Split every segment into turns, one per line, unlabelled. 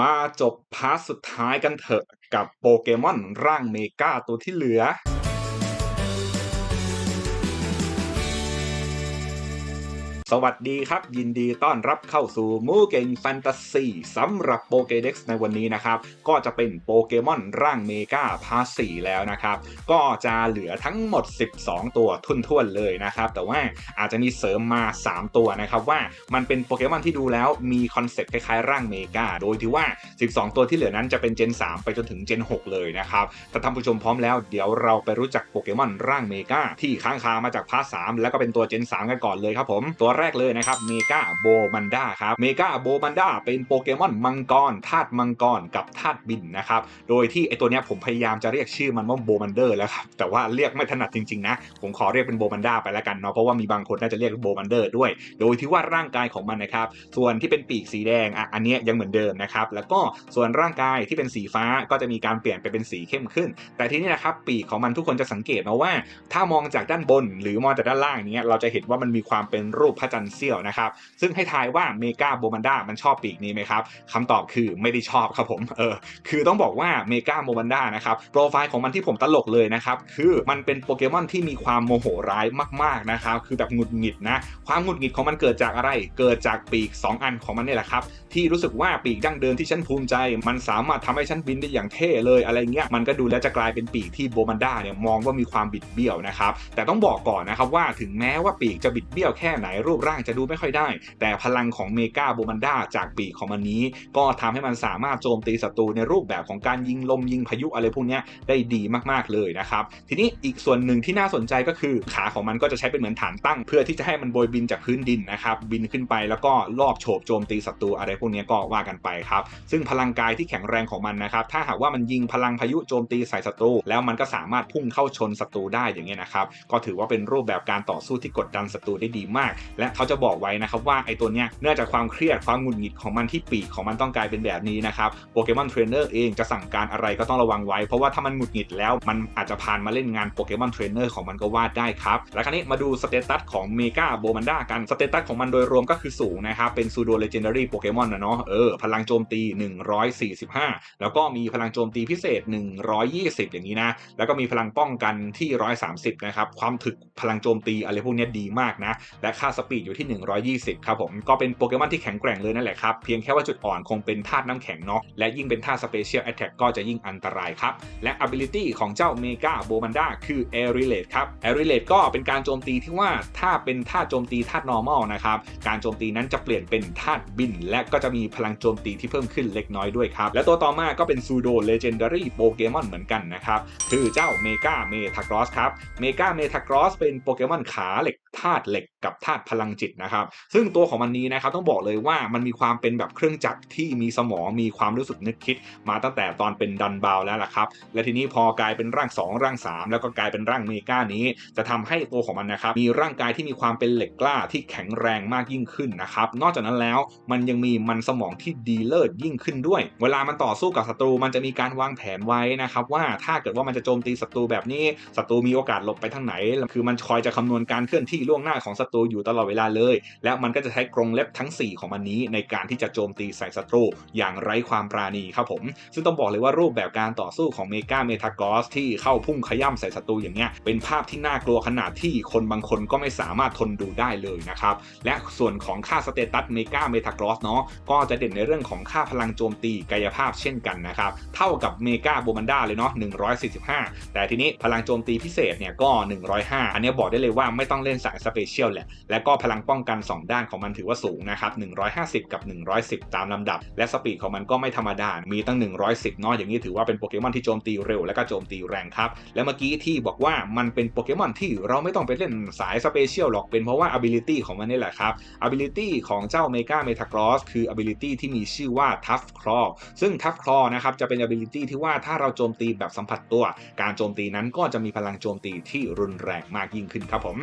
มาจบพาร์ทสุดท้ายกันเถอะกับโปเกมอนร่างเมกาตัวที่เหลือ สวัสดีครับ ยินดีต้อนรับเข้าสู่มูเก่งแฟนตาซีสำหรับโปเกเด็กในวันนี้นะครับ ก็จะเป็นโปเกมอนร่างเมกาพาสีแล้วนะครับ ก็จะเหลือทั้งหมด 12 ตัวทุ่นๆเลยนะครับ แต่ว่าอาจจะมีเสริมมา 3 ตัวนะครับว่ามันเป็นโปเกมอนที่ดูแล้วมีคอนเซ็ปต์คล้ายๆร่างเมกาโดยที่ว่า 12 ตัวที่เหลือนั้นจะเป็นเจน 3 ไปจนถึงเจน 6 เลยนะครับถ้าท่านผู้ชมพร้อมแล้วเดี๋ยวเราไปรู้จักโปเกมอนร่างเมกาที่ค้างคามาจากพาร์ท3แล้วก็เป็นตัวเจน 3 กันก่อนเลยครับผมตัวแรกเลยนะครับเมกาโบมันดาครับเมกาโบมันดาเป็นโปเกมอนมังกรธาตุมังกรกับธาตุบินนะครับโดยที่ไอตัวเนี้ยผมพยายามจะเรียกชื่อมันว่าโบมันเดอร์แล้วครับแต่ว่าเรียกไม่ถนัดจริงๆนะผมขอเรียกเป็นโบมันดาไปแล้วกันเนาะเพราะว่ามีบางคนน่าจะเรียกโบมันเดอร์ด้วย โดยที่ว่าร่างกายของมันนะครับส่วนที่เป็นปีกสีแดงอะอันเนี้ยยังเหมือนเดิมนะครับแล้วก็ส่วนร่างกายที่เป็นสีฟ้าก็จะมีการเปลี่ยนไปเป็นสีเข้มขึ้น แต่ทีนี้นะครับปีกของมันทุกคนจะสังเกตนะว่า ถ้ามองจากด้านบนหรือมองจากด้านล่างเนี้ยเราจะเห็นว่ามันมีความเป็นรูปพระจันเสี้ยวนะครับ ซึ่งให้ทายว่าเมกาโบมันดามันชอบปีกนี้ไหมครับคำตอบคือไม่ได้ชอบครับผมเออคือต้องบอกว่าเมกาโบมันดานะครับโปรไฟล์ของมันที่ผมตลกเลยนะครับคือมันเป็นโปเกมอนที่มีความโมโหร้ายมากๆนะครับคือแบบหงุดหงิดนะความหงุดหงิดของมันเกิดจากอะไร เกิดจากปีก 2 อันของมันนี่แหละครับที่รู้สึกว่าปีกดั้งเดิมที่ฉันภูมิใจ มันสามารถทำให้ฉันบินได้อย่างเท่เลยอะไรเงี้ยมันก็ดูแล้วจะกลายเป็นปีกที่โบมันด้าเนี่ยมองว่ามีความบิดเบี้ยวนะครับแต่ต้องบอกก่อนนะครับว่าถึงแม้ว่าปีกจะบิดเบี้ยวแค่ไหนรูปร่างจะดูไม่ค่อยได้ แต่พลังของเมกาโบมันดาจากปีกของมันนี้ ก็ทำให้มันสามารถโจมตีศัตรูในรูปแบบของการยิงลมยิงพายุอะไรพวกนี้ได้ดีมากๆเลยนะครับทีนี้อีกส่วนหนึ่งที่น่าสนใจก็คือขาของมันก็จะใช้เป็นเหมือนฐานตั้ง เพื่อที่จะให้มันโบยบินจากพื้นดินนะครับบินขึ้นไปแล้วก็ลอบโฉบโจมตีศัตรูอะไรพวกนี้ก็ว่ากันไปครับซึ่งพลังกายที่แข็งแรงของมันนะครับถ้าหากว่ามันยิงพลังพายุโจมตีใส่ศัตรู แล้วมันก็สามารถพุ่งเข้าชนศัตรูได้อย่างเงี้ยนะครับก็ถือว่าเป็นรูปแบบการต่อสู้ที่กดดันศัตรูได้ดีมากและเขาจะบอกไว้นะครับว่าไอ้ตัวเนี้ยเนื่องจากความเครียดความหงุดหงิดของมันที่ปีกของมันต้องกลายเป็นแบบนี้นะครับโปเกมอนเทรนเนอร์เองจะสั่งการอะไรก็ต้องระวังไว้ เพราะว่าถ้ามันหงุดหงิดแล้วมันอาจจะผ่านมาเล่นงานโปเกมอนเทรนเนอร์ของมันก็ว่าได้ครับ แล้วคราวนี้มาดูสเตตัสของเมกาโบมันด้ากันสเตตัสของมันโดยรวมก็คือสูงนะครับเป็นซูโดเลเจนดารีโปเกมอนนะเนาะเออพลังโจมตี 145 แล้วก็มีพลังโจมตีพิเศษ 120 อย่างนี้นะ แล้วก็มีพลังป้องกันที่ 130 นะครับความถึกพลังโจมตีอะไรพวกนี้ดีมากนะและค่าสปดอยู่ที่ 120 ครับผม ก็เป็นโปเกมอนที่แข็งแกร่งเลยนั่นแหละครับ เพียงแค่ว่าจุดอ่อนคงเป็นธาตุน้ำแข็งเนาะ และยิ่งเป็นธาตุสเปเชียลแอตแทกก็จะยิ่งอันตรายครับ และ ability ของเจ้าเมกาโบมันดาคือ air relate ครับ air relate ก็เป็นการโจมตีที่ว่าถ้าเป็นธาตุโจมตีธาตุ normal นะครับ การโจมตีนั้นจะเปลี่ยนเป็นธาตุบิน และก็จะมีพลังโจมตีที่เพิ่มขึ้นเล็กน้อยด้วยครับ และตัวต่อมาก็เป็นซูโดเลเจนดารีโปเกมอนเหมือนกันนะครับ คือเจ้าเมกาเมทากรอสครับ เมกาเมทากรอสเป็นโปเกมอนขาเหล็ก ธาตุเหล็กกับธาตุพลังจิตนะครับ ซึ่งตัวของมันนี้นะครับต้องบอกเลยว่ามันมีความเป็นแบบเครื่องจักรที่มีสมองมีความรู้สึกนึกคิด มาตั้งแต่ตอนเป็นดันบาวแล้วล่ะครับ และทีนี้พอกลายเป็นร่าง 2 ร่าง 3 แล้วก็กลายเป็นร่างเมกานี้ จะทำให้ตัวของมันนะครับมีร่างกายที่มีความเป็นเหล็กกล้าที่แข็งแรงมากยิ่งขึ้นนะครับ นอกจากนั้นแล้วมันยังมีมันสมองที่ดีเลิศยิ่งขึ้นด้วย เวลามันต่อสู้กับศัตรูมันจะมีการวางแผนไว้นะครับว่าถ้าเกิดว่ามันจะโจมตีศัตรูแบบนี้ศัตรูมีโอกาสหลบไปทางไหน คือมันคอยจะคำนวณการเคลื่อนที่ล่วงหน้าของศัตรูอยู่ตลอดเวลาเลย แล้วมันก็จะใช้กรงเล็บทั้ง 4 ของมันนี้ ในการที่จะโจมตีใส่ศัตรูอย่างไร้ความปราณีครับผม ซึ่งต้องบอกเลยว่ารูปแบบการต่อสู้ของเมกาเมทากอสที่เข้าพุ่งขย่ำใส่ศัตรูอย่างเงี้ยเป็นภาพที่น่ากลัวขนาดที่คนบางคนก็ไม่สามารถทนดูได้เลยนะครับและส่วนของค่าสเตตัสเมกาเมทากอสเนาะก็จะเด่นในเรื่องของค่าพลังโจมตีกายภาพเช่นกันนะครับเท่ากับเมกาโบมันดาเลยเนาะ145 แต่ทีนี้พลังโจมตีพิเศษเนี่ยก็ 105 อันนี้บอกได้เลยว่าไม่ต้องเล่นสายสเปเชียลแหละ และก็พลังป้องกัน 2 ด้านของมันถือว่าสูงนะครับ 150 กับ 110 ตามลำดับ และสปีดของมันก็ไม่ธรรมดา มีตั้ง 110เนาะอย่างนี้ถือว่าเป็นโปเกมอนที่โจมตีเร็วและก็โจมตีแรงครับ และเมื่อกี้ที่บอกว่ามันเป็นโปเกมอนที่เราไม่ต้องไปเล่นสายสเปเชียลหรอกเป็นเพราะว่า ability ของมันนี่แหละครับ ability ของเจ้าเมกาเมทากรอสคือ ability ที่มีชื่อว่า Tough Claw ซึ่ง Tough Claw นะครับจะเป็น ability ที่ว่าถ้าเราโจมตีแบบสัมผัสตัว การโจมตีนั้นก็จะมีพลังโจมตีที่รุนแรงมากยิ่งขึ้นครับผม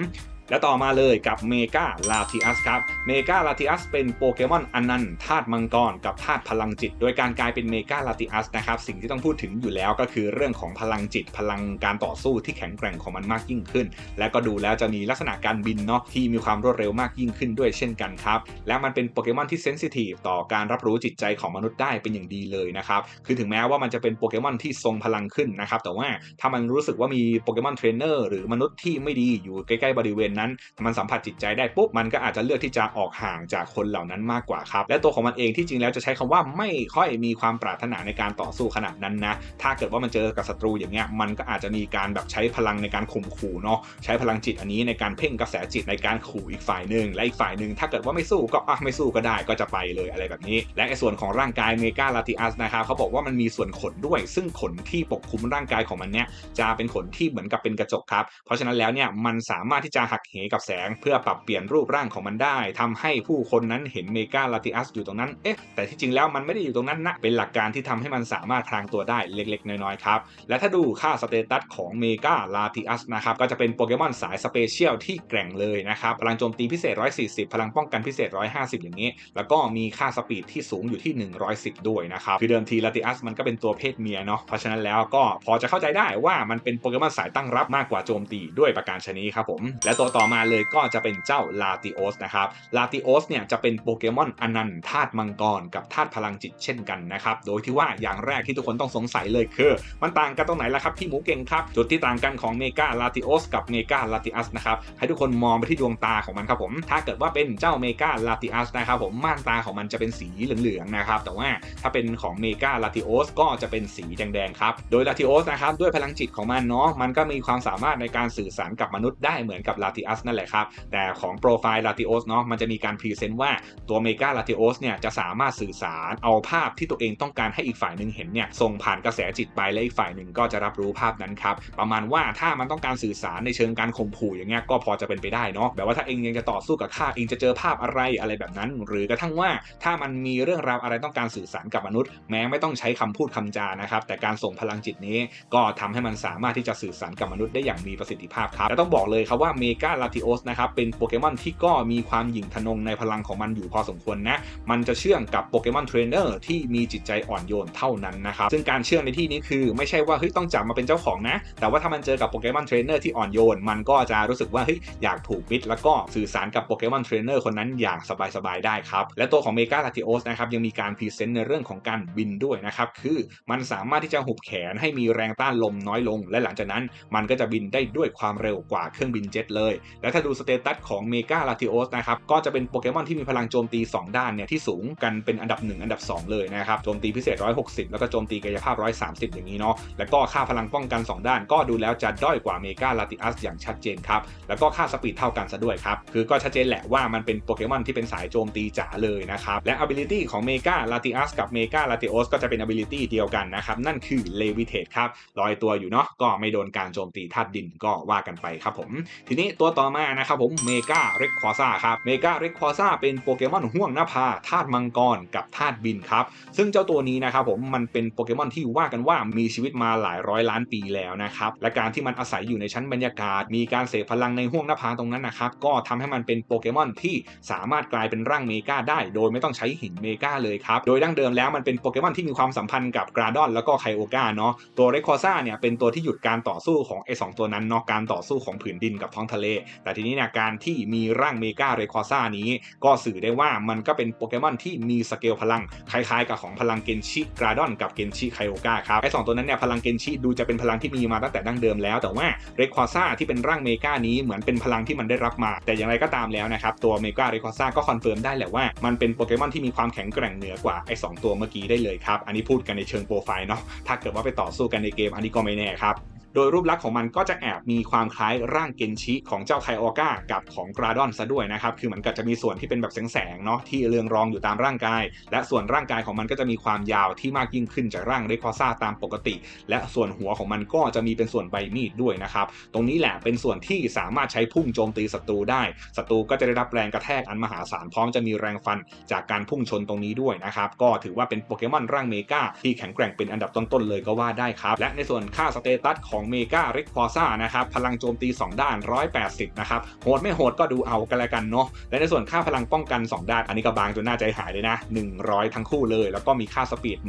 และต่อมาเลยกับเมกาลาทิอัสครับเมกาลาทิอัสเป็นโปเกมอนอนันต์ธาตุมังกรกับธาตุพลังจิต โดยการกลายเป็นเมกาลาทิอัสนะครับสิ่งที่ต้องพูดถึงอยู่แล้วก็คือเรื่องของพลังจิต พลังการต่อสู้ที่แข็งแกร่งของมันมากยิ่งขึ้น และก็ดูแล้วจะมีลักษณะการบินเนาะที่มีความรวดเร็วมากยิ่งขึ้นด้วยเช่นกันครับและมันเป็นโปเกมอนที่เซนซิทีฟต่อการรับรู้จิตใจของมนุษย์ได้เป็นอย่างดีเลยนะครับคือถึงแม้ว่ามันจะเป็นโปเกมอนที่ทรงพลังขึ้นนะครับแต่ว่าถ้ามันรู้สึกว่ามีโปเกมอนเทรนเนอร์หรือมนุษย์ที่ไม่ดีอยู่ใกล้ๆบริเวณนั้นมันสัมผัสจิตใจได้ปุ๊บมันก็อาจจะเลือกที่จะออกห่างจากคนเหล่านั้นมากกว่าครับและตัวของมันเองที่จริงแล้วจะใช้คำว่าไม่ค่อยมีความปรารถนาในการต่อสู้ขนาดนั้นนะถ้าเกิดว่ามันเจอกับศัตรูอย่างเงี้ยมันก็อาจจะมีการแบบใช้พลังในการข่มขู่เนาะใช้พลังจิตอันนี้ในการเพ่งกระแสจิตในการขู่อีกฝ่ายหนึ่งและอีกฝ่ายหนึ่งถ้าเกิดว่าไม่สู้ก็อะไม่สู้ก็ได้ก็จะไปเลยอะไรแบบนี้ และส่วนของร่างกายเมกาลาติอัสนะครับเขาบอกว่ามันมีส่วนขนด้วย ซึ่งขนที่ปกคลุมร่างกายของมันเนี่ยจะเป็นขนที่เหมือนกับเป็นกระจกครับเพราะฉะนั้นแล้วเนี่ยมันสามารถที่จะหักเหกับแสงเพื่อปรับเปลี่ยนรูปร่างของมันได้ทำให้ผู้คนนั้นเห็นเมกาลาติอัสอยู่ตรงนั้น เอ๊ะ แต่ที่จริงแล้วมันไม่ได้อยู่ตรงนั้นนะ เป็นหลักการที่ทำให้มันสามารถพลางตัวได้เล็ก ๆ น้อย ๆ ครับ และถ้าดูค่าสเตตัสของเมกาลาติอัสนะครับ ก็จะเป็นโปเกมอนสายสเปเชียลที่แกร่งเลยนะครับ พลังโจมตีพิเศษ 140 พลังป้องกันพิเศษ 150 อย่างนี้ แล้วก็มีค่าสปีดที่สูงอยู่ที่ 110 ด้วยนะครับ คือเดิมทีลาติอัสมันก็เป็นตัวเพศเมียเนาะ เพราะฉะนั้นแล้วก็พอจะเข้าใจได้ว่ามันเป็นโปเกมอนสายตั้งรับมากกว่าโจมตีด้วยประการชนีครับผม และตัวต่อ่อมาเลยก็จะเป็นเจ้าลาติโอสนะครับลาติโอสเนี่ยจะเป็นโปเกมอนอนันต์ธาตุมังกรกับธาตุพลังจิตเช่นกันนะครับ โดยที่ว่าอย่างแรกที่ทุกคนต้องสงสัยเลยคือ มันต่างกันตรงไหนล่ะครับพี่หมูเก่งครับ จุดที่ต่างกันของเมกาลาติโอสกับเมกาลาติอัสนะครับ ให้ทุกคนมองไปที่ดวงตาของมันครับผม ถ้าเกิดว่าเป็นเจ้าเมกาลาติอัสนะครับผมม่านตาของมันจะเป็นสีเหลืองๆนะครับ แต่ว่าถ้าเป็นของเมกาลาติโอสก็จะเป็นสีแดงๆครับ โดยลาติโอสนะครับด้วยพลังจิตของมันเนาะ มันก็มีความสามารถในการสื่อสารกับมนุษย์ได้เหมือนกับลาติอัสนั่นแหละครับ แต่ของโปรไฟล์ลาติโอสเนาะมันจะมีการพรีเซนต์ว่าตัวเมกาลาติโอสเนี่ยจะสามารถสื่อสารเอาภาพที่ตัวเองต้องการให้อีกฝ่ายหนึ่งเห็นเนี่ยส่งผ่านกระแสจิตไปและอีกฝ่ายหนึ่งก็จะรับรู้ภาพนั้นครับประมาณว่าถ้ามันต้องการสื่อสารในเชิงการข่มขู่อย่างเงี้ยก็พอจะเป็นไปได้เนาะแบบว่าถ้าเองยังจะต่อสู้กับข้าเองจะเจอภาพอะไรอะไรแบบนั้น หรือกระทั่งว่าถ้ามันมีเรื่องราวอะไรต้องการสื่อสารกับมนุษย์ แม้ไม่ต้องใช้คำพูดคำจานะครับแต่การส่งพลังจิตนี้ก็ทำให้มันสามารถที่จะสื่อสารกับมนุษย์ได้อย่างมีประสิทธิภาพครับและต้องบอกเลยครับว่าเมกาลาติโอสนะครับเป็นโปเกมอนที่ก็มีความหยิ่งทะนงในพลังของมันอยู่พอสมควรนะ มันจะเชื่องกับโปเกมอนเทรนเนอร์ที่มีจิตใจอ่อนโยนเท่านั้นนะครับ ซึ่งการเชื่องในที่นี้คือไม่ใช่ว่าเฮ้ยต้องจับมาเป็นเจ้าของนะ แต่ว่าถ้ามันเจอกับโปเกมอนเทรนเนอร์ที่อ่อนโยน มันก็จะรู้สึกว่าเฮ้ยอยากถูกมิดแล้วก็สื่อสารกับโปเกมอนเทรนเนอร์คนนั้นอย่างสบายๆได้ครับ และตัวของเมกาลาติโอสนะครับยังมีการพรีเซนต์ในเรื่องของการบินด้วยนะครับ คือมันสามารถที่จะหุบแขนให้มีแรงต้านลมน้อยลง และหลังจากนั้นมันก็จะบินได้ด้วยความเร็วกว่าเครื่องบินเจ็ตเลยและถ้าดูสเตตัสของเมกาลาติโอสนะครับ ก็จะเป็นโปเกมอนที่มีพลังโจมตี 2 ด้านเนี่ยที่สูงกันเป็นอันดับ 1 อันดับ 2 เลยนะครับ โจมตีพิเศษ 160 แล้วก็โจมตีกายภาพ 130 อย่างนี้เนาะ แล้วก็ค่าพลังป้องกัน 2 ด้าน ก็ดูแล้วจะด้อยกว่าเมกาลาติอัสอย่างชัดเจนครับ แล้วก็ค่าสปีดเท่ากันซะด้วยครับ คือก็ชัดเจนแหละว่ามันเป็นโปเกมอนที่เป็นสายโจมตีจ๋าเลยนะครับ และ ability ของเมกาลาติอัสกับเมกาลาติโอสก็จะเป็น ability เดียวกันนะครับ นั่นคือ levitate ครับลอยตัวอยู่เนาะก็ไม่โดนการโจมตีธาตุดินก็ว่ากันไปครับผมทีนี้ตัวต่อมานะครับผมเมกาเรคควาซาครับเมกาเรคควาซาเป็นโปเกมอนห่วงหนภาธาตุมังกรกับธาตุบินครับ ซึ่งเจ้าตัวนี้นะครับผมมันเป็นโปเกมอนที่ว่ากันว่ามีชีวิตมาหลายร้อยล้านปีแล้วนะครับและการที่มันอาศัยอยู่ในชั้นบรรยากาศ มีการเสพพลังในห่วงหนภาตรงนั้นนะครับก็ทำให้มันเป็นโปเกมอนที่สามารถกลายเป็นร่างเมกาได้ โดยไม่ต้องใช้หินเมกาเลยครับโดยดั้งเดิมแล้วมันเป็นโปเกมอนที่มีความสัมพันธ์กับกราดอนแล้วก็ไคโอกาเนาะตัวเรคควาซาเนี่ยเป็นตัวที่หยุดการต่อสู้ของไอ้สตัวนั้นเนาะการต่อสู้ของผืนดินกับท้องทะเลแต่ทีนี้เนี่ยการที่มีร่างเมกาเรคควาซานี้ ก็สื่อได้ว่ามันก็เป็นโปเกมอนที่มีสเกลพลัง คล้ายๆ กับของพลังเกนชิกราดอนกับเกนชิไคโอกาครับไอ้สตัวนั้นเนี่ยพลังเกนชิดูจะเป็นพลังที่มีมาตั้งแต่ดั้งเดิมแล้ว แต่ว่าเรคควาซาที่เป็นร่างเมกานี้เหมือนเป็นพลังที่มันได้รับมา แต่อย่างไรก็ตามแล้วนะครับตัวเมกาเรคควาซาก็คอนเฟิร์มได้แหละว่ามันเป็นโปเกมอนที่มีความแข็งแกร่งเหนือกว่าไอ้สตัวเมื่อกี้ได้เลยครับอันนี้พูดกันในเชิงโปรไฟล์เนาะถ้าเกิดว่าไปต่อสู้กันในเกมอันนี้ก็ไม่แน่ครับ โดยรูปลักษณ์ของมันก็จะแอบมีความคล้ายร่างเกนชิของเจ้าไคออก้ากับของกราดอนซะด้วยนะครับ คือเหมือนกับจะมีส่วนที่เป็นแบบแสงๆเนาะที่เรืองรองอยู่ตามร่างกาย และส่วนร่างกายของมันก็จะมีความยาวที่มากยิ่งขึ้นจากร่างเรคอซ่าตามปกติ และส่วนหัวของมันก็จะมีเป็นส่วนใบมีดด้วยนะครับ ตรงนี้แหละเป็นส่วนที่สามารถใช้พุ่งโจมตีศัตรูได้ ศัตรูก็จะได้รับแรงกระแทกอันมหาศาลพร้อมจะมีแรงฟันจากการพุ่งชนตรงนี้ด้วยนะครับ ก็ถือว่าเป็นโปเกมอนร่างเมกาที่แข็งแกร่งเป็นอันดับต้นๆเลยก็ว่าได้ครับ และในส่วนค่าสเตตัสของของเมกาเร q ควอซ่านะครับ พลังโจมตี 2 ด้าน 180 นะครับ โหดไม่โหดก็ดูเอากันแล้วกันเนาะ และในส่วนค่าพลังป้องกัน 2 ด้าน อันนี้ก็บางจนน่าใจหายเลยนะ 100 ทั้งคู่เลย แล้วก็มีค่าสปีด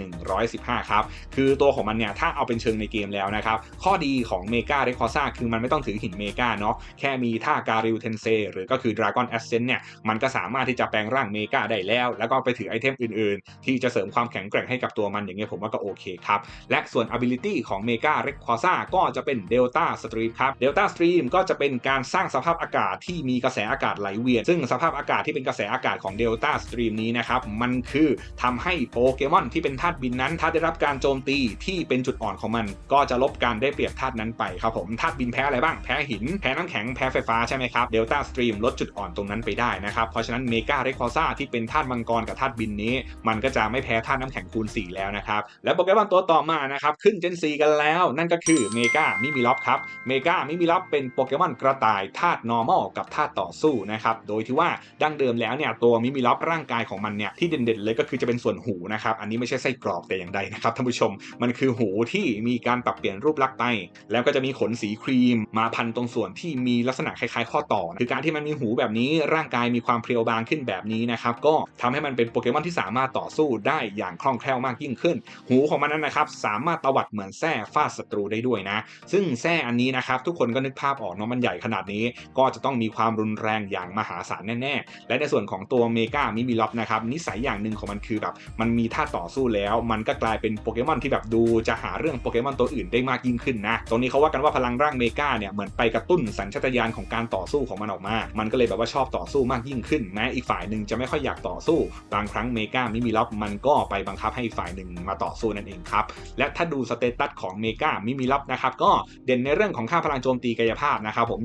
115 ครับ คือตัวของมันเนี่ย ถ้าเอาเป็นเชิงในเกมแล้วนะครับ ข้อดีของเมกาเร q ควอซ่าคือมันไม่ต้องถือหินเมกาเนาะ แค่มีท่าการิวเทนเซหรือก็คือดราก้อนแอสเซนเนี่ย มันก็สามารถที่จะแปลงร่างเมกาได้แล้ว แล้วก็ไปถือไอเทมอื่นๆ ที่จะเสริมความแข็งแกร่งให้กับตัวมันอย่างเงี้ยผมว่าก็โอเคครับ และส่วน ability ของ Mega r e q u a z a ก็จะเป็น Delta Stream ครับ Delta Stream ก็จะเป็นการสร้างสภาพอากาศที่มีกระแสอากาศไหลเวียน ซึ่งสภาพอากาศที่เป็นกระแสอากาศของ Delta Stream นี้นะครับ มันคือทำให้โปเกมอนที่เป็นธาตุบินนั้น ถ้าได้รับการโจมตีที่เป็นจุดอ่อนของมัน ก็จะลบการได้เปรียบธาตุนั้นไปครับผมธาตุบินแพ้อะไรบ้าง แพ้หิน แพ้น้ำแข็ง แพ้ไฟฟ้าใช่ไหมครับ Delta Stream ลดจุดอ่อนตรงนั้นไปได้นะครับ เพราะฉะนั้น Mega r e q u a z a ที่เป็นธาตุมังกรกับธาตุบินนี้ มันก็จะไม่แพ้ธาตุน้ำแข็งคูณ4แล้วนะครับ และโปเกมอนตัวต่อมานะครับขึ้นเจน4กันแล้ว นั่นก็คือเมกามิมิล็อครับเมกามิมิล็อเป็นโปเกมอนกระต่ายธาตุ normal กับธาตุต่อสู้นะครับโดยที่ว่าดั้งเดิมแล้วเนี่ยตัวมิมิล็อร่างกายของมันเนี่ยที่เด่นๆเลยก็คือจะเป็นส่วนหูนะครับอันนี้ไม่ใช่ไส้กรอกแต่อย่างใดนะครับท่านผู้ชมมันคือหูที่มีการปรับเปลี่ยนรูปลักษณ์ไป แล้วก็จะมีขนสีครีม มาพันตรงส่วนที่มีลักษณะคล้ายๆ ข้อต่อ คือการที่มันมีหูแบบนี้ร่างกายมีความเพรียวบางขึ้นแบบนี้นะครับก็ทำให้มันเป็นโปเกมอนที่สามารถต่อสู้ได้อย่างคล่องแคล่วมากยิ่งขึ้น หูของมันนั้นนะครับสามารถตวัดเหมือนแส้ฟาดศัตรูได้ด้วยนะซึ่งแส้อันนี้นะครับทุกคนก็นึกภาพออกเนาะมันใหญ่ขนาดนี้ ก็จะต้องมีความรุนแรงอย่างมหาศาลแน่ๆ และในส่วนของตัวเมกามิมิล็อปนะครับนิสัยอย่างหนึ่งของมันคือแบบมันมีท่าต่อสู้แล้ว มันก็กลายเป็นโปเกมอนที่แบบดูจะหาเรื่องโปเกมอนตัวอื่นได้มากยิ่งขึ้นนะตรงนี้เขาว่ากันว่าพลังร่างเมกาเนี่ยเหมือนไปกระตุ้นสัญชาตญาณของการต่อสู้ของมันออกมา มันก็เลยแบบว่าชอบต่อสู้มากยิ่งขึ้นแม้อีกฝ่ายหนึ่งจะไม่ค่อยอยากต่อสู้ บางครั้งเมกามิมิล็อปมันก็ไปบังคับให้อีกฝ่ายหนึ่งมาต่อสู้นั่นเองครับและถ้าดูสเตตัสของเมกามิมิล็อปนะครับก็เด่นในเรื่องของค่าพลังโจมตีกายภาพนะครับผม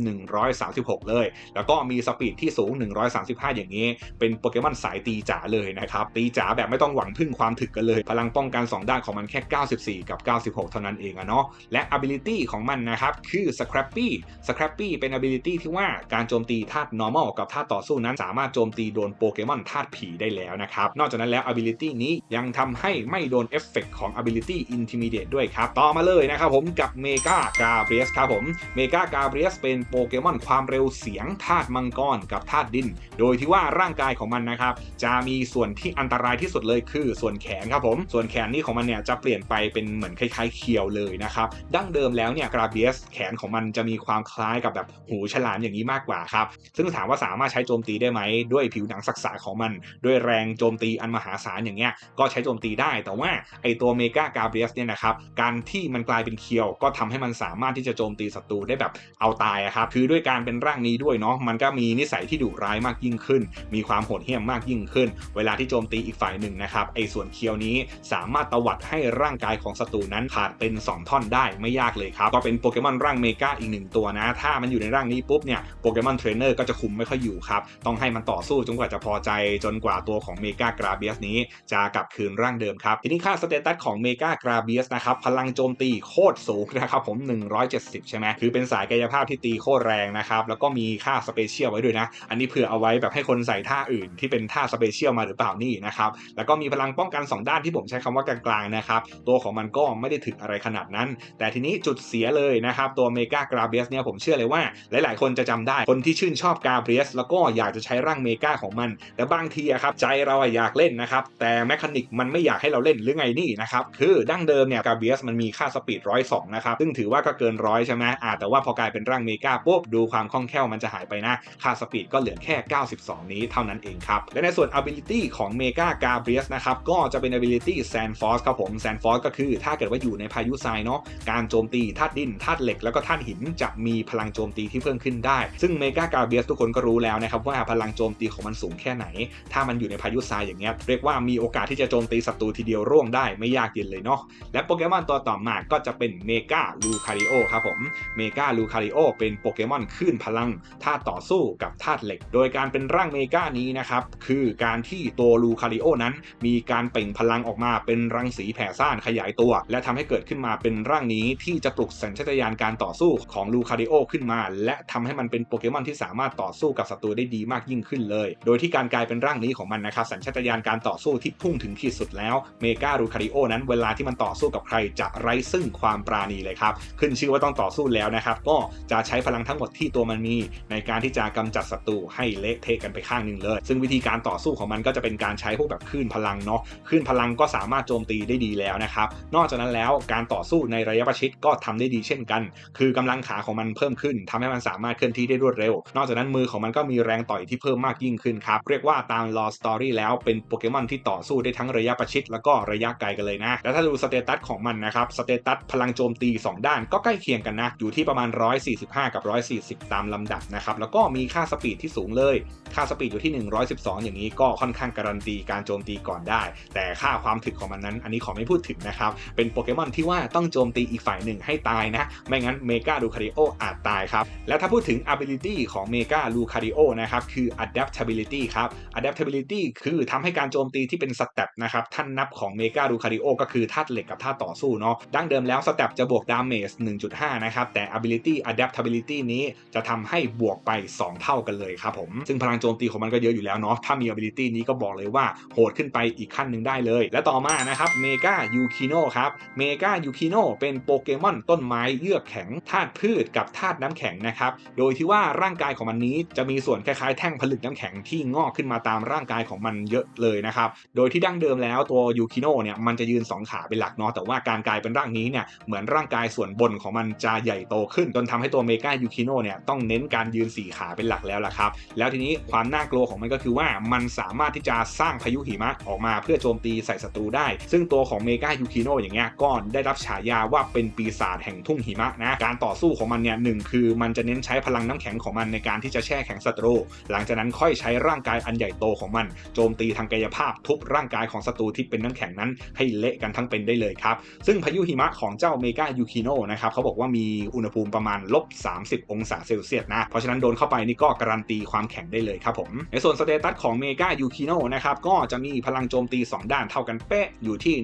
136 เลย แล้วก็มีสปีดที่สูง 135 อย่างนี้ เป็นโปเกมอนสายตีจ๋าเลยนะครับตีจ๋าแบบไม่ต้องหวังพึ่งความถึกกันเลย พลังป้องกัน 2 ด้านของมันแค่ 94 กับ 96 เท่านั้นเองอะเนาะและ ability ของมันนะครับคือ Scrappy Scrappy เป็น ability ที่ว่าการโจมตีธาตุ normal กับธาตุต่อสู้นั้นสามารถโจมตีโดนโปเกมอนธาตุผีได้แล้วนะครับ นอกจากนั้นแล้ว ability นี้ยังทำให้ไม่โดนเอฟเฟกของ ability intimidate ด้วยครับ ต่อมาเลยนะครับผมกับ Mega g a b r i u s ครับผม Mega g a b r i u s เป็นโปเกมอนความเร็วเสียงธาตุมังกรกับธาตุดิน โดยที่ว่าร่างกายของมันนะครับ จะมีส่วนที่อันตรายที่สุดเลยคือส่วนแขนครับผม ส่วนแขนนี่ของมันเนี่ยจะเปลี่ยนไปเป็นเหมือนคล้ายๆเคียวเลยนะครับ ดั้งเดิมแล้วเนี่ยกราเบียสแขนของมันจะมีความคล้ายกับแบบหูฉลามอย่างนี้มากกว่าครับ ซึ่งถามว่าสามารถใช้โจมตีได้ไหม ด้วยผิวหนังศักษาของมัน ด้วยแรงโจมตีอันมหาศาลอย่างเงี้ยก็ใช้โจมตีได้ แต่ว่าไอตัวเมกากาเบียสเนี่ยนะครับการที่มันกลายเป็นเคียวก็ทำให้มันสามารถที่จะโจมตีศัตรูได้แบบเอาตายครับคือด้วยการเป็นร่างนี้ด้วยเนาะมันก็มีนิสัยที่ดุร้ายมากยิ่งขึ้น มีความโหดเหี้ยมมากยิ่งขึ้น เวลาที่โจมตีอีกฝ่ายหนึ่งนะครับไอ้ส่วนเคียวนี้สามารถตวัดให้ร่างกายของศัตรูนั้นขาดเป็น 2 ท่อนได้ไม่ยากเลยครับก็เป็นโปเกมอนร่างเมกาอีกหนึ่งตัวนะ ถ้ามันอยู่ในร่างนี้ปุ๊บเนี่ยโปเกมอนเทรนเนอร์ก็จะคุมไม่ค่อยอยู่ครับต้องให้มันต่อสู้จนกว่าจะพอใจจนกว่าตัวของเมกากราเบียสนี้จะกลับคืนร่างเดิมครับทีนี้ค่าสเตตัสของเมกากราเบียสนะครับพลังโจมตีโคตรสูงนะครับผม 170 ใช่ไหมคือเป็นสายกายภาพที่ตีโคตรแรงนะครับ แล้วก็มีค่าสเปเชียลไว้ด้วยนะ อันนี้เผื่อเอาไว้แบบให้คนใส่ท่าอื่นที่เป็นท่าสเปเชียลมาหรือเปล่านี่นะครับ แล้วก็มีพลังป้องกัน 2 ด้านที่ผมใช้คำว่ากลางๆนะครับ ตัวของมันก็ไม่ได้ถึกอะไรขนาดนั้น แต่ทีนี้จุดเสียเลยนะครับ ตัวเมกากราเบียสเนี่ยผมเชื่อเลยว่า หลายๆ คนจะจำได้ คนที่ชื่นชอบกราเบียสแล้วก็อยากจะใช้ร่างเมกาของมัน แต่บางทีอะครับใจเราอะอยากเล่นนะครับ แต่แมคานิกมันไม่อยากให้เราเล่นหรือไงนี่นะครับ คือดั้งเดิมเนี่ยกาเบียสมันมีค่าสปีดร้อยสองนะครับซึ่งถือว่าก็เกินร้อยใช่ไหมอ่าแต่ว่าพอกลายเป็นร่างเมกาปุ๊บดูความคล่องแคล่วมันจะหายไปนะค่าสปีดก็เหลือแค่ 92 นี้เท่านั้นเองครับ และในส่วน ability ของเมกากาเบียสนะครับก็จะเป็น ability Sand Force ครับผม Sand Force ก็คือถ้าเกิดว่าอยู่ในพายุทรายเนาะการโจมตีธาตุดินธาตุเหล็กแล้วก็ธาตุหินจะมีพลังโจมตีที่เพิ่มขึ้นได้ ซึ่งเมกากาเบียสทุกคนก็รู้แล้วนะครับว่าพลังโจมตีของมันสูงแค่ไหน ถ้ามันอยู่ในพายุทรายอย่างเงี้ยเรียกว่ามีโอกาสที่จะโจมตีศัตรูทีเดียวร่วงได้ไม่ยากเย็นเลยเนาะและโปเกมอนตัวต่อมาก็จะเป็นเมกาลูคาริโอครับผม เมกาลูคาริโอเป็นโปเกมอนคลื่นพลังธาตุต่อสู้กับธาตุเหล็ก โดยการเป็นร่างเมกานี้นะครับ คือการที่ตัวลูคาริโอนั้น มีการเปล่งพลังออกมาเป็นรังสีแผ่ซ่านขยายตัว และทำให้เกิดขึ้นมาเป็นร่างนี้ที่จะปลุกสัญชาตญาณการต่อสู้ของลูคาริโอขึ้นมา และทำให้มันเป็นโปเกมอนที่สามารถต่อสู้กับศัตรูได้ดีมากยิ่งขึ้นเลย โดยที่การกลายเป็นร่างนี้ของมันนะครับสัญชาตญาณการต่อสู้ที่พุ่งถึงขีดสุดแล้วเมกาลูคาริโอนั้นเวลาที่มันต่อสู้กับใครจะไร้ซึ่งความปราณีเลยครับขึ้นชื่อว่าต้องต่อสู้แล้วนะครับก็จะใช้พลังทั้งหมดที่ตัวมันมี ในการที่จะกำจัดศัตรูให้เละเทะกันไปข้างหนึ่งเลย ซึ่งวิธีการต่อสู้ของมันก็จะเป็นการใช้พวกแบบคลื่นพลังเนาะคลื่นพลังก็สามารถโจมตีได้ดีแล้วนะครับนอกจากนั้นแล้วการต่อสู้ในระยะประชิดก็ทำได้ดีเช่นกัน คือกำลังขาของมันเพิ่มขึ้นทำให้มันสามารถเคลื่อนที่ได้รวดเร็ว นอกจากนั้นมือของมันก็มีแรงต่อยที่เพิ่มมากยิ่งขึ้นครับเรียกว่าตามลอสตอรี่แล้วเป็นโปเกมอนที่ต่อสู้ได้ทั้งระยะประชิดแล้วก็ระยะไกลกันเลยนะแล้วถ้าดูสเตตัสของมันนะครับสเตตัสพลังโจมตี2 ด้านก็ใกล้เคียงกันนะ อยู่ที่ประมาณ 145 กับ 140 ตามลำดับนะครับ แล้วก็มีค่าสปีดที่สูงเลย ค่าสปีดอยู่ที่ 112 อย่างนี้ก็ค่อนข้างการันตีการโจมตีก่อนได้ แต่ค่าความถึกของมันนั้น อันนี้ขอไม่พูดถึงนะครับ เป็นโปเกมอนที่ว่าต้องโจมตีอีกฝ่ายหนึ่งให้ตายนะ ไม่งั้นเมกาลูคาริโออาจตายครับ และถ้าพูดถึง ability ของเมกาลูคาริโอนะครับ คือ adaptability ครับ adaptability คือทำให้การโจมตีที่เป็นสเต็ปนะครับ ท่านนับของเมกาลูคาริโอก็คือธาตุเหล็กกับธาตุต่อสู้เนาะ ดั้งเดิมแล้วสเต็ปจะบวกดาเมจ1.5 นะครับ แต่ ability adaptability นี้จะทำให้บวกไป 2 เท่ากันเลยครับผม ซึ่งพลังโจมตีของมันก็เยอะอยู่แล้วเนาะ ถ้ามี ability นี้ก็บอกเลยว่าโหดขึ้นไปอีกขั้นหนึ่งได้เลย และต่อมานะครับเมกายูคิโนครับเมกายูคิโนเป็นโปเกมอนต้นไม้เยือกแข็งธาตุพืชกับธาตุน้ำแข็งนะครับ โดยที่ว่าร่างกายของมันนี้จะมีส่วนคล้ายๆ แท่งผลึกน้ำแข็งที่งอกขึ้นมาตามร่างกายของมันเยอะเลยนะครับ โดยที่ดั้งเดิมแล้วตัวยูคิโนเนี่ยมันจะยืน 2 ขาเป็นหลักเนาะ แต่ว่าการกลายเป็นร่างนี้เนี่ยเหมือนร่างกายส่วนบนของมันจะใหญ่โตขึ้น จนทำให้ตัวเมกายูคิโนเนี่ยต้องเน้นการยืน 4 ขาเป็นหลักแล้วล่ะครับ แล้วทีนี้ความน่ากลัวของมันก็คือว่ามันสามารถที่จะสร้างพายุหิมะออกมาเพื่อโจมตีใส่ศัตรูได้ ซึ่งตัวของเมกายูคิโนอย่างเงี้ยก็ได้รับฉายาว่าเป็นปีศาจแห่งทุ่งหิมะนะการต่อสู้ของมันเนี่ยหนึ่งคือมันจะเน้นใช้พลังน้ำแข็งของมันในการที่จะแช่แข็งศัตรู หลังจากนั้นค่อยใช้ร่างกายอันใหญ่โตของมัน โจมตีทางกายภาพทุบร่างกายของศัตรูที่เป็นน้ำแข็งนั้นให้เละกันทั้งเป็นได้เลยครับซึ่งพายุหิมะของเจ้าเมกายูคิโนนะครับเขาบอกว่ามีอุณหภูมิประมาณลบ 30 องศาเซลเซียสนะ เพราะฉะนั้นโดนเข้าไปนี่ก็การันตีความแข็งได้เลยครับผม ในส่วนสเตตัสของเมกายูคิโนนะครับก็จะมีพลังโจมตี 2 ด้านเท่ากันเป๊ะอยู่ที่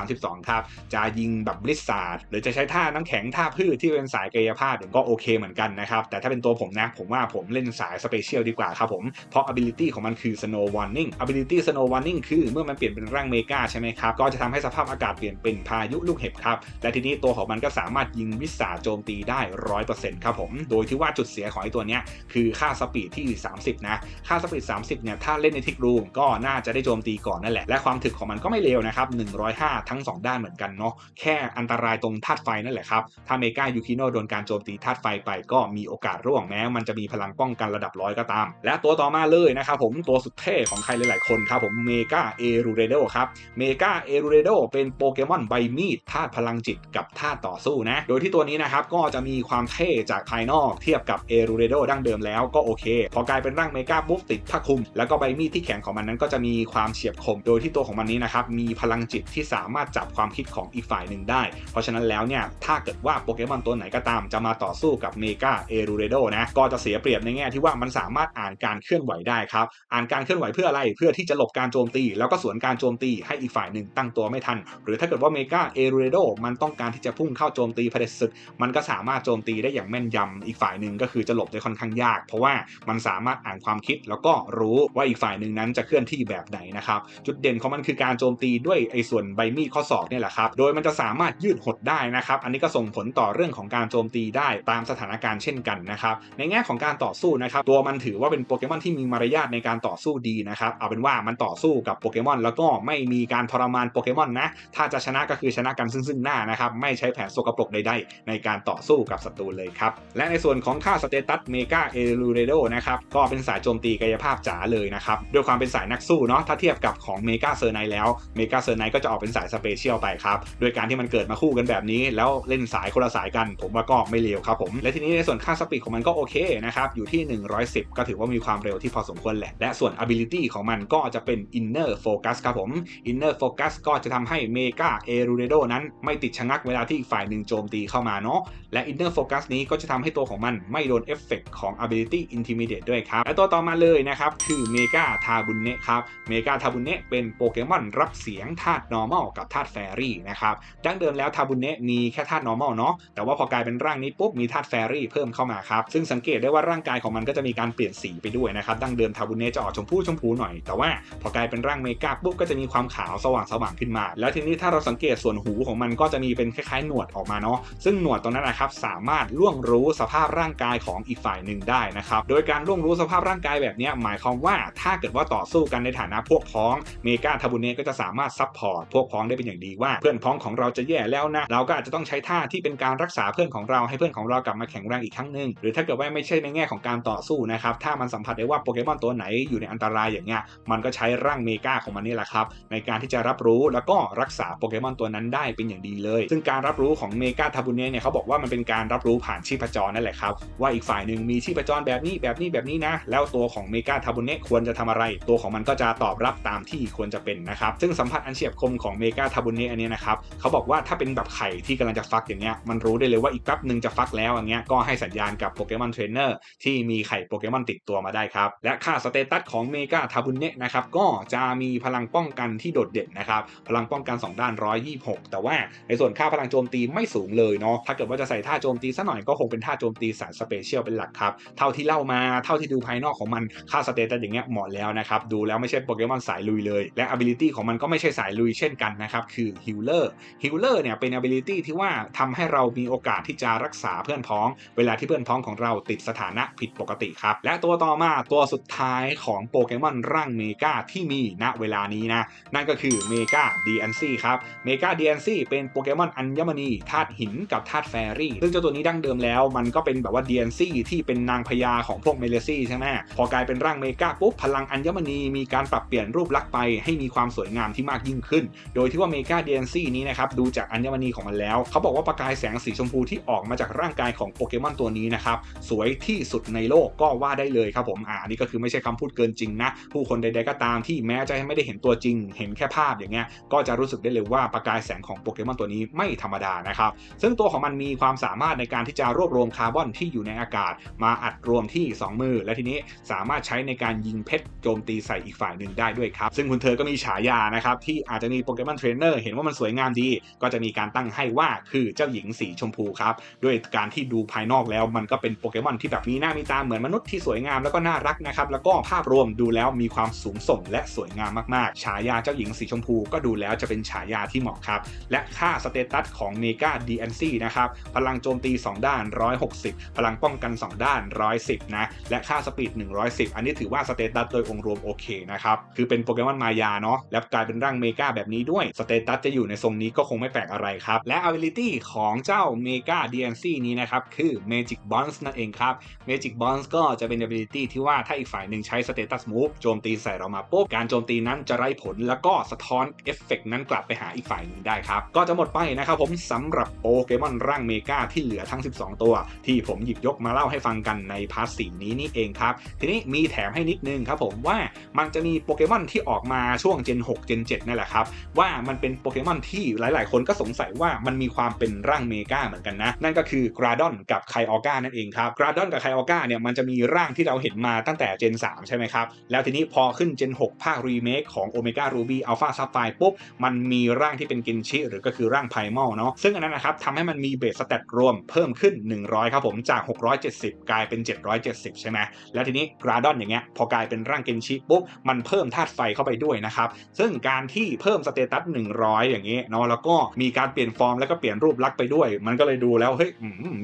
132 ครับ จะยิงแบบบลิสซาร์ดหรือจะใช้ท่าน้ำแข็งท่าพืชที่เป็นสายกายภาพก็โอเคเหมือนกันนะครับ แต่ถ้าเป็นตัวผมนะ ผมว่าผมเล่นสายสเปเชียลดีกว่าครับผม เพราะ ability ของมันคือ snow warning ability snow warning คือเมื่อมันเปลี่ยนเป็นร่างเมกาใช่ไหมครับก็จะทำให้สภาพอากาศเปลี่ยนเป็นพายุลูกเห็บครับและทีนี้ตัวของมันก็สามารถยิงวิสาโจมตีได้ 100%ครับผม โดยที่ว่าจุดเสียของไอตัวเนี้ยคือค่าสปีดที่ 30 นะ ค่าสปีด 30 เนี่ย ถ้าเล่นในทิกรูมก็น่าจะได้โจมตีก่อนนั่นแหละ และความถึกของมันก็ไม่เลวนะครับ 105 ทั้ง 2 ด้านเหมือนกันเนาะ แค่อันตรายตรงธาตุไฟนั่นแหละครับ ถ้าเมกายูคิโนโดนการโจมตีธาตุไฟไปก็มีโอกาสร่วงแม้ มันจะมีพลังป้องกันระดับร้อยก็ตาม และตัวต่อมาเลยนะครับผม ตัวสุดเท่ของใครหลายๆคนครับผม เมกาเอรูเรโดครับ เมกาเอรูเรโดเป็นโปเกมอนใบมีดธาตุพลังจิตกับธาตุต่อสู้นะ โดยที่ตัวนี้นะครับก็จะมีความเท่จากภายนอกเทียบกับเอรูเรโดดั้งเดิมแล้วก็โอเค พอกลายเป็นร่างเมกาปุ๊บติดผ้าคลุม แล้วก็ใบมีดที่แข็งของมันนั้นก็จะมีความเฉียบคม โดยที่ตัวของมันนี้นะครับมีพลังจิตที่สามารถจับความคิดของอีกฝ่ายหนึ่งได้ เพราะฉะนั้นแล้วเนี่ยถ้าเกิดว่าโปเกมอนตัวไหนก็ตามจะมาต่อสู้กับเมกาเอรูเรโดนะก็จะเสียเปรียบในแง่ที่ว่ามันสามารถอ่านการเคลื่อนไหวได้ครับอ่านการเคลื่อนไหวเพื่ออะไรเพื่อที่จะหลบการโจมตี แล้วก็สวนการโจมตีให้อีกฝ่ายหนึ่งตั้งตัวไม่ทัน หรือถ้าเกิดว่าเมกาเอรูเรโดมันต้องการที่จะพุ่งเข้าโจมตีเดศึก มันก็สามารถโจมตีได้อย่างแม่นยำอีกฝ่ายหนึ่งก็คือจะหลบได้ค่อนข้างยาก เพราะว่ามันสามารถอ่านความคิดแล้วก็รู้ว่าอีกฝ่ายหนึ่งนั้นจะเคลื่อนที่แบบไหนนะครับ จุดเด่นของมันคือการโจมตีด้วยไอ้ส่วนใบมีดข้อศอกนี่แหละครับ โดยมันจะสามารถยืดหดได้นะครับ อันนี้ก็ส่งผลต่อเรื่องของการโจมตีได้ตามสถานการณ์เช่นกันนะครับ ในแง่ของการต่อสู้นะครับ ตัวมันถือว่าเป็นโปเกมอนที่มีมารยาทในการต่อสู้ดีนะครับ เอาเป็นว่ามันต่อสู้กับโปเกมอนแล้วก็ไม่มีการทรมานโปเกมอนนะ ถ้าจะชนะก็คือชนะกันซึ่งซึ่งหน้านะครับ ไม่ใช้แผนสกปรกใดๆ ในการต่อสู้กับศัตรูเลยครับ และในส่วนของค่าสเตตัสเมกาเอลูเรโดนะครับก็เป็นสายโจมตีกายภาพจ๋าเลยนะครับด้วยความเป็นสายนักสู้เนาะถ้าเทียบกับของเมกาเซอร์ไนแล้วเมกาเซอร์ไนก็จะออกเป็นสายสเปเชียลไปครับโดยการที่มันเกิดมาคู่กันแบบนี้ แล้วเล่นสายคนละสายกัน ผมว่าก็ไม่เลวครับผมและทีนี้ในส่วนค่าสปีดของมันก็โอเคนะครับอยู่ที่ 110 ก็ถือว่ามีความเร็วที่พอสมควรแหละ และส่วน ability ของมันก็จะเป็น inner focus ครับผม inner focus ก็จะทำให้เมกาเอรูเรโดนั้นไม่ติดชะงักเวลาที่อีกฝ่ายหนึ่งโจมตีเข้ามาเนาะ และ inner focus นี้ก็จะทำให้ตัวของมันไม่โดนเอฟเฟกของ ability intimidate ด้วยครับ และตัวต่อมาเลยนะครับ คือเมกาทาบุนเนะครับเมกาทาบุนเนเป็นโปเกมอนรับเสียงธาตุ normal กับธาตุ fairy นะครับดั้งเดิมแล้วทาบุนเนมีแค่ธาตุ normal เนาะแต่ว่าพอกลายเป็นร่างนี้ปุ๊บมีธาตุ fairy เพิ่มเข้ามาครับ ซึ่งสังเกตได้ว่าร่างกายของมันก็จะมีการเปลี่ยนสีไปด้วยนะครับดั้งเดิมทาบุนเนจะออกชมพูชมพูหน่อย แต่ว่าพอกลายเป็นร่างเมกาปุ๊บก็จะมีความขาวสว่างสว่างขึ้นมา แล้วทีนี้ถ้าเราสังเกตส่วนหูของมันก็จะมีเป็นคล้ายๆหนวดออกมาเนาะซึ่งหนวดตรงนั้นนะครับสามารถล่วงรู้สภาพร่างกายของอีกฝ่ายหนึ่งได้นะครับโดยการล่วงรู้สภาพร่างกายแบบนี้หมายความว่าถ้าเกิดว่าต่อสู้กันในฐานะพวกพ้องเมกาทาบุเนะก็จะสามารถซับพอร์ตพวกพ้องได้เป็นอย่างดีว่า เพื่อนพ้องของเราจะแย่แล้วนะเราก็อาจจะต้องใช้ท่าที่เป็นการรักษาเพื่อนของเราให้เพื่อนของเรากลับมาแข็งแรงอีกครั้งหนึ่งหรือถ้าเกิดว่าไม่ใช่ในแง่ของการต่อสู้นะครับถ้ามันสัมผัสได้ว่าโปเกมอนตัวไหนอยู่ในอันตรายอย่างเงี้ยมันก็ใช้ร่างเมกาของมันนี่แหละครับในการที่จะรับรู้แล้วก็รักษาโปเกมอนตัวนั้นได้เป็นอย่างดีเลย ซึ่งการรับรู้ของเมกาทาบุเนะเนี่ยเขาบอกว่ามันเป็นการรับรู้ผ่านชีพจรนั่นแหละครับว่าอีกฝ่ายหนึ่งมีชีพจรแบบนี้แบบนี้แบบนี้นะ แล้วตัวของเมกาทาบุเนะควรจะทำอะไร ตัวของมันก็จะตอบรับตามที่ควรจะเป็นนะครับซึ่งสัมผัสอันเฉียบคมของเมกาทาบุเนะอันนี้นะครับเขาบอกว่าถ้าเป็นแบบไข่ที่กำลังจะฟักอย่างเงี้ยมันรู้ได้เลยว่าอีกแป๊บหนึ่งจะฟักแล้วอย่างเงี้ยก็ให้สัญญาณกับโปเกมอนเทรนเนอร์ที่มีไข่โปเกมอนติดตัวมาได้ครับและค่าสเตตัสของเมกาทาบุเนะนะครับก็จะมีพลังป้องกันที่โดดเด่นนะครับพลังป้องกัน 2 ด้าน 126 แต่ว่าในส่วนค่าพลังโจมตีไม่สูงเลยเนาะถ้าเกิดว่าจะใส่ท่าโจมตีสักหน่อยก็คงเป็นท่าโจมตีสายสเปเชียลเป็นหลักครับ เท่าที่เล่ามาเท่าที่ดูภายนอกของมันค่าสเตตัสอย่างเงี้ยเหมาะแล้วนะครับ ดูแล้วไม่ใช่โปเกมอนสายลุยเลย และ ability ของมันก็ไม่ใช่สายลุยเช่นกันนะครับ คือ healer healer เนี่ยเป็น ability ที่ว่าทำให้เรามีโอกาสที่จะรักษาเพื่อนพ้อง เวลาที่เพื่อนพ้องของเราติดสถานะผิดปกติครับ และตัวต่อมาตัวสุดท้ายของโปเกมอนร่างเมกาที่มีณเวลานี้นะ นั่นก็คือเมกา DNC ครับเมกา DNC เป็นโปเกมอนอัญมณีธาตุหินกับธาตุแฟรี่ซึ่งเจ้าตัวนี้ดั้งเดิมแล้วมันก็เป็นแบบว่า DNC ที่เป็นนางพญาของพวกเมเลซี่ใช่ไหมพอกลายเป็นร่างเมกาปุ๊บพลังอัญมณีมีการปรับเปลี่ยนรูปลักษณ์ไปให้มีความสวยงามที่มากยิ่งขึ้น โดยที่ว่าเมกา DNC นี้นะครับดูจากอัญมณีของมันแล้ว เขาบอกว่าประกายแสงสีชมพูที่ออกมาจากร่างกายของโปเกมอนตัวนี้นะครับสวยที่สุดในโลกก็ว่าได้เลยครับผมอ่านนี้ก็คือไม่ใช่คำพูดเกินจริงนะผู้คนใดๆก็ตามที่แม้จะไม่ได้เห็นตัวจริง เห็นแค่ภาพอย่างเงี้ยก็จะรู้สึกได้เลยว่าประกายแสงของโปเกมอนตัวนี้ไม่ธรรมดานะครับ ซึ่งตัวของมันมีความสามารถในการที่จะรวบรวมคาร์บอนที่อยู่ในอากาศ มาอัดรวมที่ 2 มือ และทีนี้สามารถใช้ในการยิงเพชรโจมตีใส่อีกฝ่ายหนึ่งได้ด้วยครับ ซึ่งคุณเธอก็มีฉายานะครับ ที่อาจจะมีโปเกมอนเทรนเนอร์เห็นว่ามันสวยงามดี ก็จะมีการตั้งให้ว่าคือเจ้าหญิงสีชมพูครับ ด้วยการที่ดูภายนอกแล้วมันก็เป็นโปเกมอนที่แบบมีหน้ามีตาเหมือนมนุษย์ที่สวยงามแล้วก็น่ารักนะครับแล้วก็ภาพรวมดูแล้วมีความสูงส่งและสวยงามมากๆ ฉายาเจ้าหญิงสีชมพูก็ดูแล้วจะเป็นฉายาที่เหมาะครับ และค่าสเตตัสของเมกา DNC นะครับ พลังโจมตี 2 ด้าน 160 พลังป้องกัน 2 ด้าน 110 นะ และค่าสปีด 110 อันนี้ถือว่าสเตตัสโดยองค์รวมโอเคนะครับ คือเป็นโปเกมอนมายาเนาะ และกลายเป็นร่างเมกาแบบนี้ด้วย สเตตัสจะอยู่ในทรงนี้ก็คงไม่แปลกอะไรครับ และ ability ของเจ้าเมกา DNC นี้นะครับ คือ Magic Bonds นั่นเองครับ Magic Bonds ก็จะเป็น ability ที่ว่าถ้าอีกฝ่ายหนึ่งใช้ Status Move โจมตีใส่เรามาปุ๊บการโจมตีนั้นจะไร้ผล แล้วก็สะท้อนเอฟเฟกนั้นกลับไปหาอีกฝ่ายหนึ่งได้ครับก็จะหมดไปนะครับผมสำำหรับโปเกมอนร่างเมกาที่เหลือทั้ง 12 ตัว ที่ผมหยิบยกมาเล่าให้ฟังกันในพาร์ทสีนี้นี่เองครับ ทีนี้มีแถมให้นิดนึงครับผมว่ามันจะมีโปเกมอนที่ออกมาช่วง Gen 6 Gen 7นั่นแหละครับ ว่ามันเป็นโปเกมอนที่หลาย ๆ คนก็สงสัยว่ามันมีความเป็นร่างเมกาเหมือนกันนะ นั่นก็คือกราดอนกับไคออก้านั่นเองครับกราดอนกับไคออก้าเนี่ยมันจะมีร่างที่เราเห็นมาตั้งแต่ Gen 3 ใช่ไหมครับ แล้วทีนี้พอขึ้น Gen 6 ภาครีเมคของ Omega Ruby Alpha Sapphire ปุ๊บมันมีร่างที่เป็นกินชิหรือก็คือร่างไพมอลเนาะซึ่งอันนั้นนะครับทำให้มันมีเบสสเตตรวมเพิ่มขึ้น 100 ครับผมจาก 670 กลายเป็น 770 ใช่ไหมแล้วทีนี้กราดอนอย่างเงี้ยพอกลายเป็นร่างเกนชิปุ๊บมันเพิ่มธาตุไฟเข้าไปด้วยนะครับซึ่งการที่เพิ่มสเตตัส 100 อย่างเงี้ยเนาะแล้วก็มีการเปลี่ยนฟอร์มแล้วก็เปลี่ยนรูปลักษณ์ไปด้วย มันก็เลยดูแล้วเฮ้ย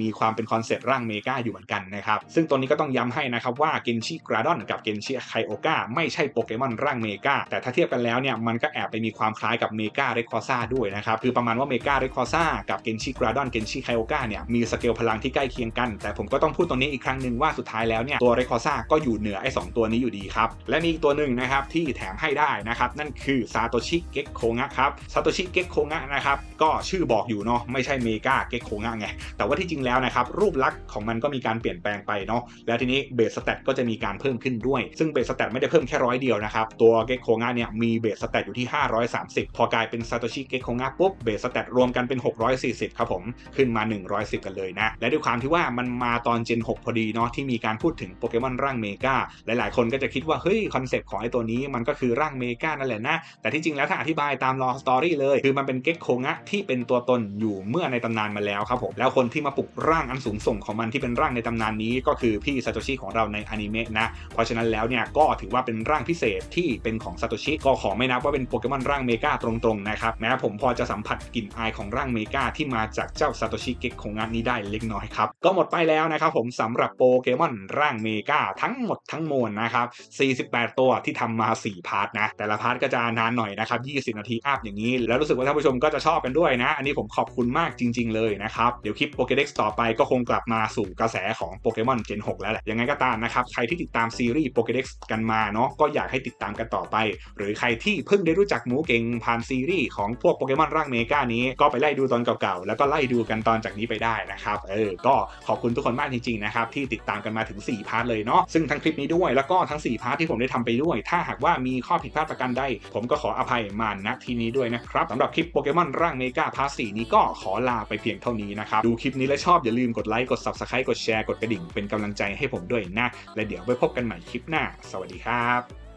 มีความเป็นคอนเซปต์ร่างเมกาอยู่เหมือนกันนะครับซึ่งตัวนี้ก็ต้องย้ำให้นะครับว่าเกนชิกราดอนกับเกนชิไคโอกาไม่ใช่โปเกมอนร่างเมกาแต่ถ้าเทียบกันแล้วเนี่ยมันก็แอบไปมีความคล้ายกับเมกาเรคคอซ่าด้วยนะครับคือประมาณว่าเมกาเรคคอซ่ากับเกนชิกราดอนเกนชิไคโอกาเนี่ยมีสเกลพลังที่ใกล้เคียงกัน แต่ผมก็ต้องพูดตรงนี้อีกครั้งหนึ่งว่าสุดท้ายแล้วเนี่ยตัวเรคอซ่าก็อยู่เหนือไอ้สตัวนี้อยู่ดีครับและมีอีกตัวหนึ่งนะครับที่แถมให้ได้นะครับนั่นคือซาโตชิเก็กโคงะครับซาโตชิเก็กโคงะนะครับก็ชื่อบอกอยู่เนาะไม่ใช่เมกาเก็กโคงะไงแต่ว่าที่จริงแล้วนะครับรูปลักษณ์ของมันก็มีการเปลี่ยนแปลงไปเนาะแล้วทีนี้เบสสแตทก็จะมีการเพิ่มขึ้นด้วย ซึ่งเบสสแตทไม่ได้เพิ่มแค่ร้อยเดียวนะครับตัวเก็กโคงะเนี่ยมีเบสสแตทอยู่ที่ 530 พอกลายเป็นซาโตชิเก็กโคงะปุ๊บเบสสแตทรวมกันเป็น640 ครับผม ขึ้นมา 110 กันเลยนะ และด้วยความที่ว่ามันมาตอนเจน6พอดีเนาะที่มีการพูดถึงโปเกมอนร่างเมกาหลายๆ คนก็จะคิดว่าเฮ้ยคอนเซปต์ของไอ้ตัวนี้มันก็คือร่างเมกานั่นแหละนะ แต่ที่จริงแล้วถ้าอธิบายตามลอสตอรี่เลย คือมันเป็นเก็กโคงะที่เป็นตัวตนอยู่เมื่อในตำนานมาแล้วครับผมแล้วคนที่มาปลุกร่างอันสูงส่งของมันที่เป็นร่างในตำนานนี้ ก็คือพี่ซาโตชิของเราในอนิเมะนะเพราะฉะนั้นแล้วเนี่ยก็ถือว่าเป็นร่างพิเศษที่เป็นของซาโตชิก็ขอไม่นับว่าเป็นโปเกมอนร่างเมกาตรงๆนะครับแม้ผมพอจะสัมผัสกลิ่นอายของร่างเมกากาที่มาจากเจ้าซาโตชิเก็กของงานนี้ได้เล็กน้อยครับ ก็หมดไปแล้วนะครับผมสำหรับโปเกมอนร่างเมกาทั้งหมดทั้งมวลนะครับ 48 ตัวที่ทำมา 4 พาร์ทนะ แต่ละพาร์ทก็จะนานหน่อยนะครับ 20 นาทีอัพอย่างนี้ แล้วรู้สึกว่าท่านผู้ชมก็จะชอบกันด้วยนะ อันนี้ผมขอบคุณมากจริง ๆ เลยนะครับ เดี๋ยวคลิปโปเกเด็กต่อไปก็คงกลับมาสู่กระแสของโปเกมอนเจน 6 แล้วแหละ ยังไงก็ตามนะครับ ใครที่ติดตามซีรีส์โปเกเด็กกันมาเนาะ ก็อยากให้ติดตามกันต่อไป หรือใครที่เพิ่งได้รู้จักหมูเก่งผ่านซีรีส์ของพวกโปเกมอนร่างเมกานี้ก็ไปไล่ดูตอนเก่าๆ แล้วก็ไล่ดูกันตอนจากนี้ไปได้นะครับ เออ ก็ขอบคุณทุกคนมากจริงๆนะครับที่ติดตามกันมาถึง 4 พาร์ทเลยเนาะ ซึ่งทั้งคลิปนี้ด้วย แล้วก็ทั้ง 4 พาร์ทที่ผมได้ทำไปด้วย ถ้าหากว่ามีข้อผิดพลาดประการใด ผมก็ขออภัยมาณที่นี้ด้วยนะครับสำหรับคลิปโปเกมอนร่างเมกาพาร์ท4นี้ก็ขอลาไปเพียงเท่านี้นะครับ ดูคลิปนี้แล้วชอบอย่าลืมกดไลค์ กด subscribe กดแชร์ กดกระดิ่ง เป็นกำลังใจให้ผมด้วยนะ และเดี๋ยวไปพบกันใหม่คลิปหน้า สวัสดีครับ